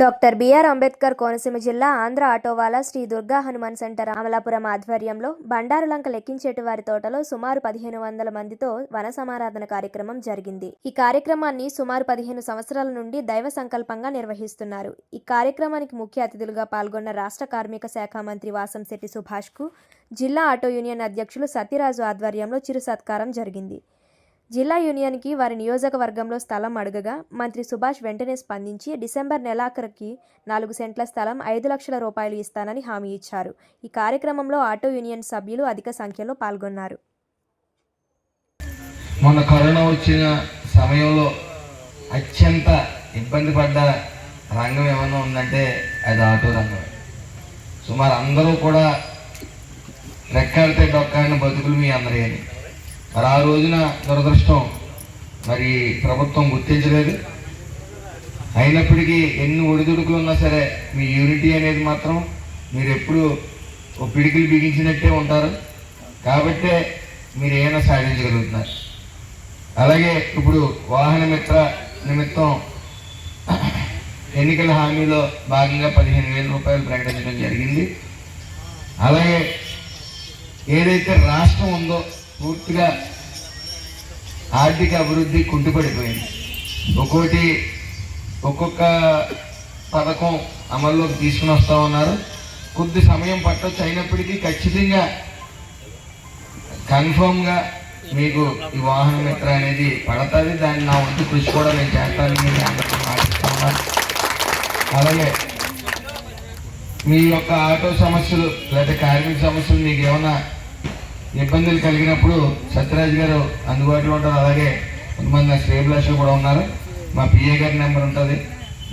Doctor BR Ambedkar Konaseema జిల్లా ఆంధ్ర ఆటోవాలా Shri Durga Hanuman centre Amalapuram ఆధ్వర్యంలో బండారులంక లెక్కించేటి వారి తోటలో సుమారు పదిహేను వందల మందితో వన సమారాధన కార్యక్రమం జరిగింది. ఈ కార్యక్రమాన్ని సుమారు పదిహేను సంవత్సరాల నుండి దైవ సంకల్పంగా నిర్వహిస్తున్నారు. ఈ కార్యక్రమానికి ముఖ్య అతిథులుగా పాల్గొన్న రాష్ట్ర కార్మిక శాఖ మంత్రి వాసంశెట్టి సుభాష్కు జిల్లా ఆటో యూనియన్ అధ్యక్షులు సత్యరాజు ఆధ్వర్యంలో చిరు సత్కారం జరిగింది. జిల్లా యూనియన్కి వారి నియోజకవర్గంలో స్థలం అడగగా మంత్రి సుభాష్ వెంటనే స్పందించి డిసెంబర్ నెలాఖరుకి నాలుగు సెంట్ల స్థలం ఐదు లక్షల రూపాయలు ఇస్తానని హామీ ఇచ్చారు. ఈ కార్యక్రమంలో ఆటో యూనియన్ సభ్యులు అధిక సంఖ్యలో పాల్గొన్నారు. మొన్న కరోనా వచ్చిన సమయంలో అత్యంత ఇబ్బంది పడ్డ రంగం ఏమైనా ఉందంటే అది ఆటో రంగం సుమారు అందరూ కూడా రెక్కాడితే డొక్కాడిన బతుకులు మీ అందరి అని. మరి ఆ రోజున దురదృష్టం మరి ప్రభుత్వం గుర్తించలేదు. అయినప్పటికీ ఎన్ని ఒడిదుడుకులు ఉన్నా సరే మీ యూనిటీ అనేది మాత్రం మీరు ఎప్పుడు ఓ పిడికిలు బిగించినట్టే ఉంటారు. కాబట్టే మీరు ఏమైనా సాధించగలుగుతున్నారు. అలాగే ఇప్పుడు వాహన మిత్ర నిమిత్తం ఎన్నికల హామీలో భాగంగా పదిహేను వేల రూపాయలు ప్రకటించడం జరిగింది. అలాగే ఏదైతే రాష్ట్రం ఉందో పూర్తిగా ఆర్థిక అభివృద్ధి కుంటుపడిపోయింది. ఒక్కోటి ఒక్కొక్క పథకం అమల్లోకి తీసుకుని వస్తూ ఉన్నారు. కొద్ది సమయం పట్టొచ్చు అయినప్పటికీ ఖచ్చితంగా కన్ఫర్మ్గా మీకు ఈ వాహన మిత్ర అనేది పడతుంది. దాన్ని నా వంతు కృషి కూడా నేను చేస్తానని నేను అందరికీ మాట్లాడుతున్నాను అలాగే మీ యొక్క ఆటో సమస్యలు లేదా కార్మిక సమస్యలు మీకు ఏమైనా ఇబ్బందులు కలిగినప్పుడు సత్యరాజ్ గారు అందుబాటులో ఉంటారు. అలాగే కొంతమంది నా కూడా ఉన్నారు. మా పిఏ గారి నెంబర్ ఉంటుంది.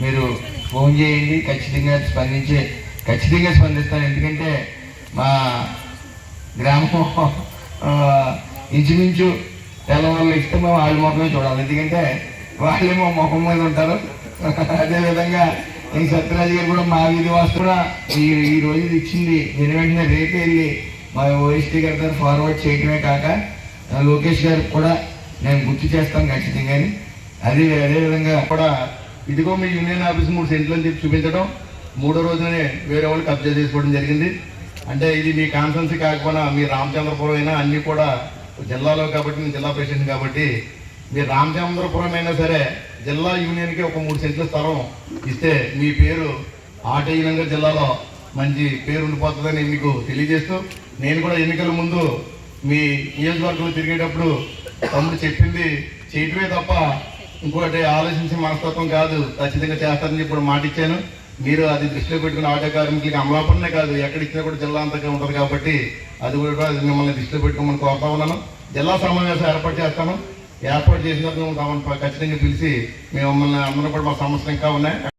మీరు ఫోన్ చేయండి. ఖచ్చితంగా స్పందించే ఖచ్చితంగా స్పందిస్తాను ఎందుకంటే మా గ్రామం ఇంచుమించు తెల్లవాళ్ళు ఇస్తే మేము వాళ్ళ ముఖమే చూడాలి. ఎందుకంటే వాళ్ళే మా ముఖం మీద ఉంటారు. అదేవిధంగా ఈ సత్యరాజు గారు కూడా మా వీధి వాస్తు కూడా ఈ ఈ రోజు ఇచ్చింది. నేను వెంటనే రేపు వెళ్ళి మా ఓఎస్టీ గారి ఫార్వర్డ్ చేయడమే కాక లోకేష్ గారికి కూడా నేను గుర్తు చేస్తాను ఖచ్చితంగా అదే అదేవిధంగా కూడా ఇదిగో మీ యూనియన్ ఆఫీస్ మూడు సెంట్లు అని చెప్పి చూపించడం మూడో రోజునే వేరే వాళ్ళు కబ్జా చేసుకోవడం జరిగింది. అంటే ఇది మీ కాన్ఫరెన్సీ కాకపోయినా మీ రామచంద్రపురం అయినా అన్నీ కూడా జిల్లాలో కాబట్టి నేను జిల్లా ప్రెసిడెంట్ కాబట్టి మీరు రామచంద్రపురం అయినా సరే జిల్లా యూనియన్కి ఒక మూడు సెంట్ల స్థలం ఇస్తే మీ పేరు ఆటయ్యనంగా జిల్లాలో మంచి పేరు ఉండిపోతుందని మీకు తెలియజేస్తూ నేను కూడా ఎన్నికల ముందు మీ నియోజకవర్గంలో తిరిగేటప్పుడు తమ్ముడు చెప్పింది చేయటమే తప్ప ఇంకోటి ఆలోచించే మనస్తత్వం కాదు. ఖచ్చితంగా చేస్తారని ఇప్పుడు మాట ఇచ్చాను మీరు అది దృష్టిలో పెట్టుకుని ఆటో కార్మికులకి అమలాపురమే కాదు. ఎక్కడ ఇచ్చినా కూడా జిల్లా అంతగా ఉంటుంది కాబట్టి అది కూడా మిమ్మల్ని దృష్టిలో పెట్టుకోమని కోరుతా ఉన్నాను. జిల్లా సమావేశం ఏర్పాటు చేస్తాను. ఏర్పాటు చేసినప్పుడు మిమ్మల్ని ఖచ్చితంగా పిలిచి మేము మమ్మల్ని అందరూ కూడా మా సమస్యలు ఇంకా ఉన్నాయి.